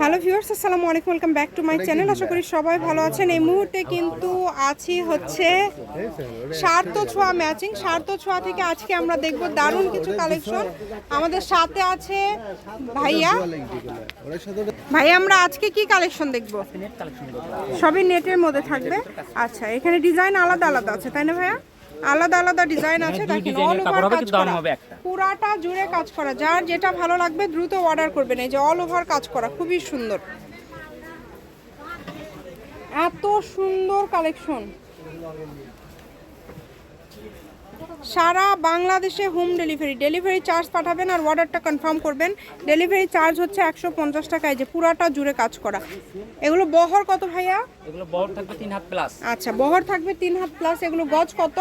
Hello viewers, আসসালামু আলাইকুম, welcome back to my channel. আশা করি সবাই ভালো আছেন। এই মুহূর্তে কিন্তু আছি হচ্ছে স্বার্থ ছোঁয়া ম্যাচিং। স্বার্থ ছোঁয়া থেকে আজকে আমরা দেখব দারুণ কিছু কালেকশন। আমাদের সাথে আছে ভাইয়া। ভাইয়া, আমরা আজকে কি কালেকশন দেখব? সবই নেটের মধ্যে থাকবে। আচ্ছা এখানে ডিজাইন আলাদা আলাদা আছে, তাই না ভাইয়া? আলাদা আলাদা ডিজাইন আছে দেখেন অল ওভার কাজ করা। পুরাটা জুড়ে কাজ করা। যার যেটা ভালো লাগবে দ্রুত অর্ডার করবেন। এই যে অল ওভার কাজ করা খুবই সুন্দর। এত সুন্দর কালেকশন সারা বাংলাদেশে হোম ডেলিভারি। ডেলিভারি চার্জ পাঠাবেন আর অর্ডারটা কনফার্ম করবেন। ডেলিভারি চার্জ হচ্ছে একশো পঞ্চাশ টাকায় যে পুরাটা জুড়ে কাজ করা। এগুলো বহর কত ভাইয়া? এগুলো বড় থাকবে তিন হাত প্লাস আচ্ছা বহর থাকবে তিন হাত প্লাস এগুলো গজ কত?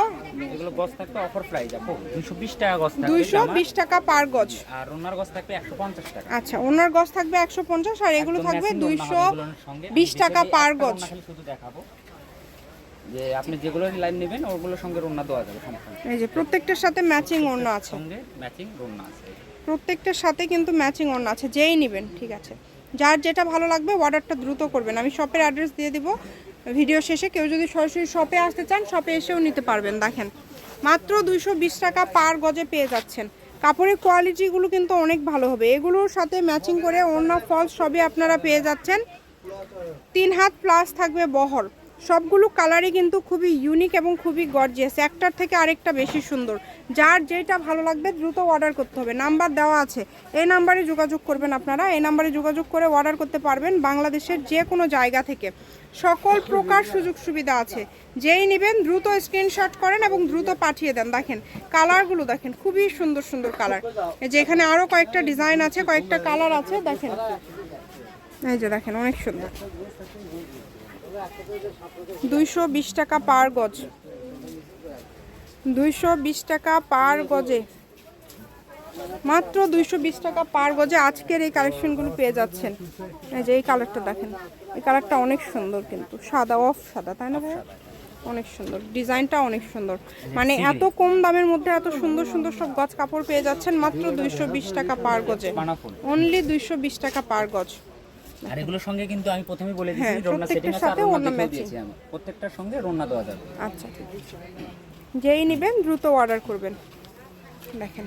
এগুলো গজ থাকবে অফার প্রাইস আপু দুশো বিশ টাকা গজ থাকবে দুইশো বিশ টাকা পার গজ। আর ওনার গজ থাকবে একশো পঞ্চাশ টাকা। আচ্ছা ওনার গজ থাকবে একশো পঞ্চাশ আর এগুলো থাকবে দুইশো সঙ্গে। বিশ টাকা পার গজ। শুধু দেখাবো। যে আপনি যেগুলো লাইন নেবেন ওগুলোর সঙ্গে রোনা দেওয়া যাবে এই যে প্রত্যেকটার সাথে ম্যাচিং ওড়না আছে। সঙ্গে ম্যাচিং রোনা আছে। প্রত্যেকটার সাথে কিন্তু ম্যাচিং ওড়না আছে যেই নেবেন ঠিক আছে। যার যেটা ভালো লাগবে অর্ডারটা দ্রুত করবেন। আমি শপের অ্যাড্রেস দিয়ে দিব। ভিডিও শেষে কেউ যদি সরাসরি শপে আসতে চান শপে এসেও নিতে পারবেন দেখেন। মাত্র দুইশো বিশ টাকা পার গজে পেয়ে যাচ্ছেন। কাপড়ের কোয়ালিটিগুলো কিন্তু অনেক ভালো হবে। এগুলোর সাথে ম্যাচিং করে অন্য ফলস সবই আপনারা পেয়ে যাচ্ছেন। তিন হাত প্লাস থাকবে বহর। সবগুলো কালারই কিন্তু খুবই ইউনিক এবং খুবই গর্জিয়াস একটার থেকে আরেকটা বেশি সুন্দর। যার যেটা ভালো লাগবে দ্রুত অর্ডার করতে হবে। নাম্বার দেওয়া আছে। এই নাম্বারে যোগাযোগ করবেন আপনারা। এই নাম্বারে যোগাযোগ করে অর্ডার করতে পারবেন বাংলাদেশের যে কোনো জায়গা থেকে। সকল প্রকার সুযোগ সুবিধা আছে। যেই নেবেন দ্রুত স্ক্রিনশট করেন এবং দ্রুত পাঠিয়ে দেন। দেখেন, কালারগুলো দেখেন, খুবই সুন্দর সুন্দর কালার। যে এখানে আরও কয়েকটা ডিজাইন আছে, কয়েকটা কালার আছে। দেখেন, এই যে দেখেন, অনেক সুন্দর। দুইশো বিশ টাকা পার গজ। দুইশো বিশ টাকা পার গজে। মাত্র দুইশো বিশ টাকা পার গজে আজকের এই কালেকশনগুলো পেয়ে যাচ্ছেন। এই যে এই কালারটা দেখেন এই কালারটা অনেক সুন্দর কিন্তু সাদা অফ সাদা তাই না ভাইয়া? অনেক সুন্দর ডিজাইনটা অনেক সুন্দর। মানে এত কম দামের মধ্যে এত সুন্দর সুন্দর সব গজ কাপড় পেয়ে যাচ্ছেন মাত্র দুইশো বিশ টাকা পার গজে। অনলি দুইশো বিশ টাকা পার গজ। আর এগুলোর সঙ্গে কিন্তু আমি প্রথমে বলে দিয়েছি হ্যাঁ, রোনা সেটিং আছে আর সাথে রোনা ওড়না দেখিয়ে দিয়েছি আমি। প্রত্যেকটার সঙ্গে রোনা দেওয়া যাবে। আচ্ছা ঠিক আছে। যেই নেবেন দ্রুত অর্ডার করবেন। দেখেন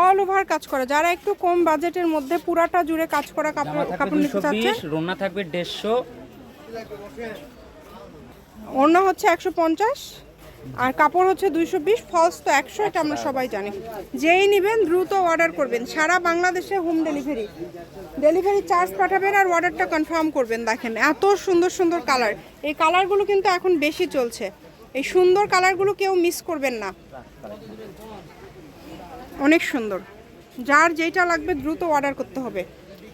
অল ওভার কাজ করা। যারা একটু কম বাজেটের মধ্যে পুরাটা জুড়ে কাজ করা কাপড় কাপড় নিতে চাচ্ছেন। রোনা থাকবে দেড়শো। অন্য হচ্ছে একশো পঞ্চাশ। আর কাপড় হচ্ছে দুইশো বিশ ফলস তো একশো, এটা আমরা সবাই জানি। যেই নেবেন দ্রুত অর্ডার করবেন। সারা বাংলাদেশে হোম ডেলিভারি ডেলিভারি চার্জ পাঠাবেন আর অর্ডারটা কনফার্ম করবেন, দেখেন। এত সুন্দর সুন্দর কালার এই কালারগুলো কিন্তু এখন বেশি চলছে। এই সুন্দর কালারগুলো কেউ মিস করবেন না। অনেক সুন্দর। যার যেটা লাগবে দ্রুত অর্ডার করতে হবে।